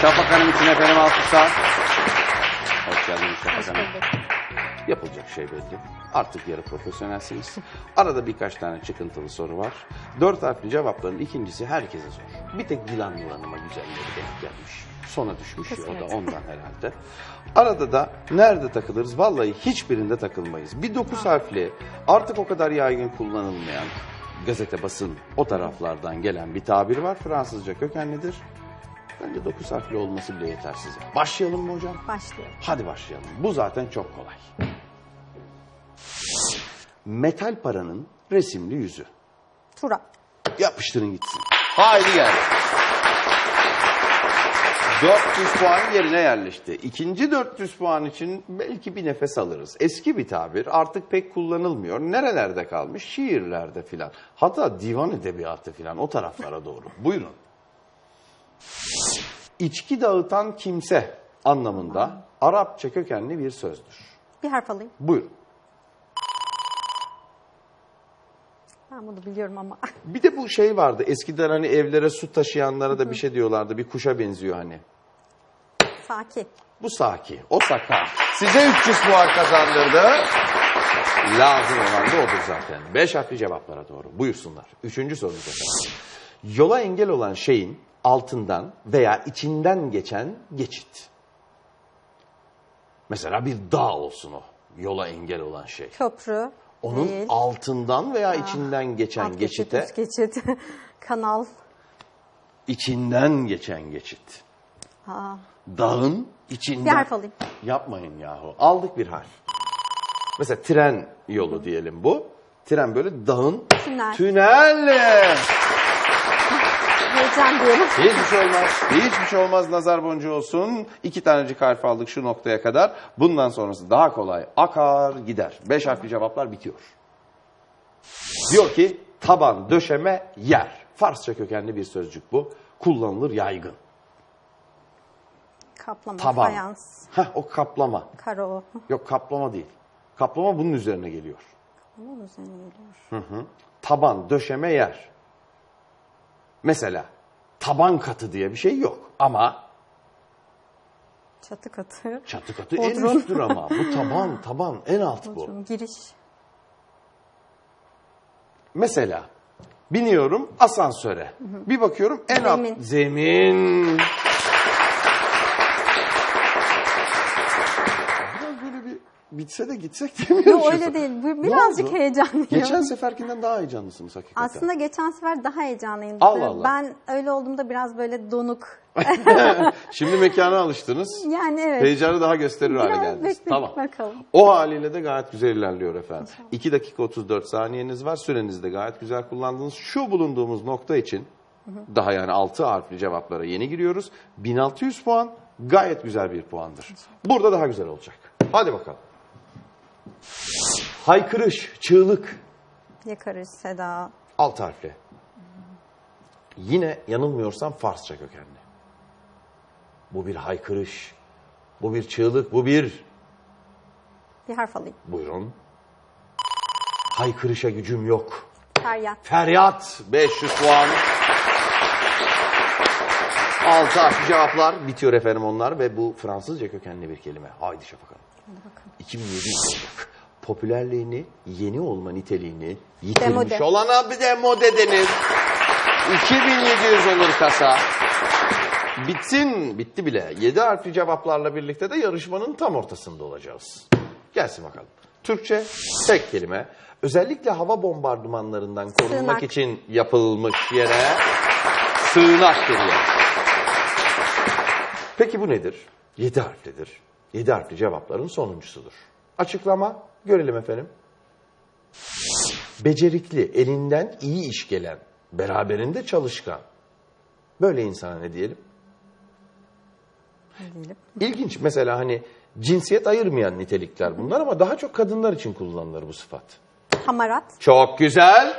Şafak Hanım için efendim alkışlar. Hoş geldiniz Şafak Hanım. Yapılacak şey belli. Artık yarı profesyonelsiniz. Arada birkaç tane çıkıntılı soru var. Dört harfli cevapların ikincisi herkese zor. Bir tek Dilan Nur Hanım'a güzelleri denk gelmiş. Sona düşmüş ya, o da ondan herhalde. Arada da nerede takılırız? Vallahi hiçbirinde takılmayız. Bir dokuz harfli artık o kadar yaygın kullanılmayan gazete basın o taraflardan gelen bir tabir var. Fransızca kökenlidir. Bence dokuz harfli olması bile yeter size. Başlayalım mı hocam? Başlayalım. Hadi başlayalım. Bu zaten çok kolay. Metal paranın resimli yüzü. Tura. Yapıştırın gitsin. Haydi geldi. 400 puan yerine yerleşti. İkinci 400 puan için belki bir nefes alırız. Eski bir tabir artık pek kullanılmıyor. Nerelerde kalmış? Şiirlerde filan. Hatta divan edebiyatı filan o taraflara doğru. Buyurun. İçki dağıtan kimse anlamında Arapça kökenli bir sözdür. Bir harf alayım. Buyurun. Ben bunu biliyorum ama. Bir de bu şey vardı. Eskiden hani evlere su taşıyanlara da bir şey diyorlardı. Bir kuşa benziyor hani. Sakin. Bu Saki. O Saka. Size 300 puan kazandırdı. Lazım olan da odur zaten. Beş harfli cevaplara doğru. Buyursunlar. Üçüncü sorumuz efendim. Yola engel olan şeyin altından veya içinden geçen geçit. Mesela bir dağ olsun o. Yola engel olan şey. Köprü. Onun değil. altından veya içinden geçen Alt geçit, geçite, üst geçit. Kanal. içinden geçen geçit. Aa, Dağın içinden. bir harf alayım. Yapmayın yahu. Aldık bir harf. Mesela tren yolu diyelim bu. Tren böyle dağın Tünel. tünel. Heyecan diyorum. Hiçbir şey olmaz. Hiçbir şey olmaz. Nazar boncuğu olsun. İki tanecik harf aldık şu noktaya kadar. Bundan sonrası daha kolay. Akar gider. Beş harfli cevaplar bitiyor. Diyor ki taban, döşeme, yer. Farsça kökenli bir sözcük bu. Kullanılır yaygın. Kaplama, Taban. fayans, Heh, o kaplama. karo. Yok kaplama değil. Kaplama bunun üzerine geliyor. Bunun üzerine geliyor. Taban, döşeme, yer. Mesela taban katı diye bir şey yok. Ama Çatı katı. çatı katı en Bodrum. üsttür ama. Bu taban, taban en alt bu. Bodrum, Giriş. Mesela biniyorum asansöre. Bir bakıyorum en Zemin. alt zemin. Bitse de gitsek demiyor Yok öyle değil. Bu birazcık heyecanlıyım. Geçen seferkinden daha heyecanlısınız hakikaten. Aslında geçen sefer daha heyecanlıydım. Allah Allah. Ben öyle olduğumda biraz böyle donuk. Şimdi mekana alıştınız. Yani evet. Heyecanı daha gösterir hale Biraz geldiniz. bekledik Tamam. bakalım. O haliyle de gayet güzel ilerliyor efendim. 2 dakika 34 saniyeniz var. Sürenizi de gayet güzel kullandınız. Şu bulunduğumuz nokta için daha yani 6 harfli cevaplara yeni giriyoruz. 1600 puan gayet güzel bir puandır. Burada daha güzel olacak. Hadi bakalım. Haykırış, çığlık. Yakarış, Seda. Alt harfli. Yine yanılmıyorsam Farsça kökenli. Bu bir haykırış. Bu bir çığlık. Bu bir Bir harf alayım. Buyurun. Haykırışa gücüm yok. Feryat. Feryat 500 puan. 6 harfli cevaplar bitiyor efendim onlar ve bu Fransızca kökenli bir kelime. Haydi Şafak Hanım. Hadi bakalım. 2700 olacak. Popülerliğini, yeni olma niteliğini yitirmiş Demode. olana bir demode denir. 2700 olur kasa. Bitsin, bitti bile. 7 harfli cevaplarla birlikte de yarışmanın tam ortasında olacağız. Gelsin bakalım. Türkçe tek kelime. Özellikle hava bombardımanlarından korunmak Sığınak. için yapılmış yere sığınak deniyor. Peki bu nedir? 7 harflidir. 7 harfli cevapların sonuncusudur. Açıklama görelim efendim. Becerikli, elinden iyi iş gelen, beraberinde çalışkan. Böyle insana ne diyelim? Diyelim? İlginç mesela hani cinsiyet ayırmayan nitelikler bunlar ama daha çok kadınlar için kullanılır bu sıfat. Hamarat. Çok güzel.